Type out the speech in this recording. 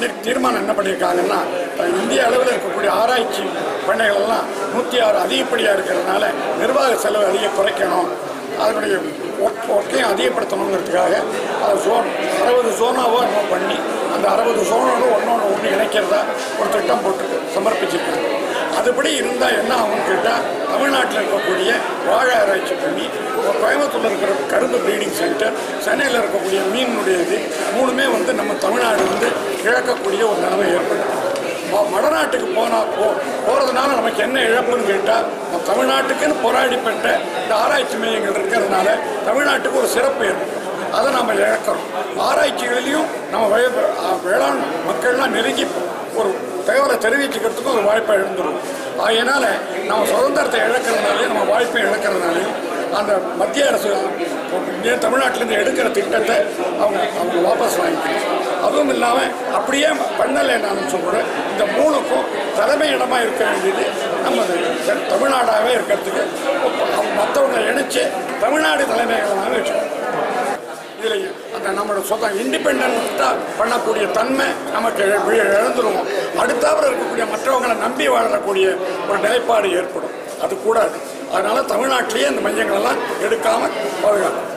இன்றைக்கு தீர்மானம் என்ன பண்ணியிருக்காங்கன்னா இந்திய அளவில் இருக்கக்கூடிய ஆராய்ச்சி பண்ணைகள் எல்லாம் நூற்றி ஆறு அதிகப்படியாக இருக்கிறதுனால நிர்வாக செலவு அதிக குறைக்கணும். அதனுடைய ஒர்க் ஒர்க்கையும் அதிகப்படுத்தணுங்கிறதுக்காக அதை ஜோன் அறுபது ஜோனாவோ நம்ம பண்ணி அந்த அறுபது ஜோனோட ஒன்றோட ஒன்று இணைக்கிறதா ஒரு திட்டம் போட்டு சமர்ப்பிச்சிருக்காங்க. அதுபடி இருந்தால் என்ன ஆகும்னு கேட்டால் தமிழ்நாட்டில் இருக்கக்கூடிய வாழை ஆராய்ச்சி பண்ணி கோயம்புத்தூரில் இருக்கிற கரும்பு ப்ரீடிங் சென்டர் சென்னையில் இருக்கக்கூடிய மீனுடைய இது மூணுமே வந்து நம்ம தமிழ்நாடு வந்து இழக்கக்கூடிய ஒரு நிலைமை ஏற்படும். வடநாட்டுக்கு போனால் போ போகிறதுனால நமக்கு என்ன இழப்புன்னு கேட்டால் நம்ம தமிழ்நாட்டுக்குன்னு போராடிப்பட்ட இந்த ஆராய்ச்சி மையங்கள் இருக்கிறதுனால தமிழ்நாட்டுக்கு ஒரு சிறப்பு ஏற்படும். அதை நம்ம இழக்கிறோம். ஆராய்ச்சிகளிலையும் நம்ம வே- வேளாண் மக்கள்லாம் நெருங்கி ஒரு தகவலை தெரிவிச்சுக்கிறதுக்கும் ஒரு வாய்ப்பை இழந்துடும் அதனால் நம்ம சுதந்திரத்தை இழக்கிறதுனாலையும் நம்ம வாய்ப்பை இழக்கிறதுனாலையும் அந்த மத்திய அரசு தமிழ்நாட்டிலேருந்து எடுக்கிற திட்டத்தை அவங்க அவங்க வாபஸ் வாங்கிக்கணும் அதுவும் இல்லாமல் அப்படியே பண்ணலைன்னாலும் கூட இந்த மூணுக்கும் தலைமை இடமா இருக்க வேண்டியது நம்ம தமிழ்நாடாகவே இருக்கிறதுக்கு மற்றவங்க இணைச்சு தமிழ்நாடு தலைமையகமாக வச்சுக்கணும். இதில் அந்த நம்மளோட சொந்த இண்டிபெண்டாக பண்ணக்கூடிய தன்மை நமக்கு இழந்துருவோம் அடுத்தாப்புல இருக்கக்கூடிய மற்றவங்களை நம்பி வாழக்கூடிய ஒரு நிலைப்பாடு ஏற்படும். அது கூடாது. அதனால தமிழ்நாட்டிலேயே இந்த மையங்களெல்லாம் எடுக்காமல் பாதுகாக்கணும்.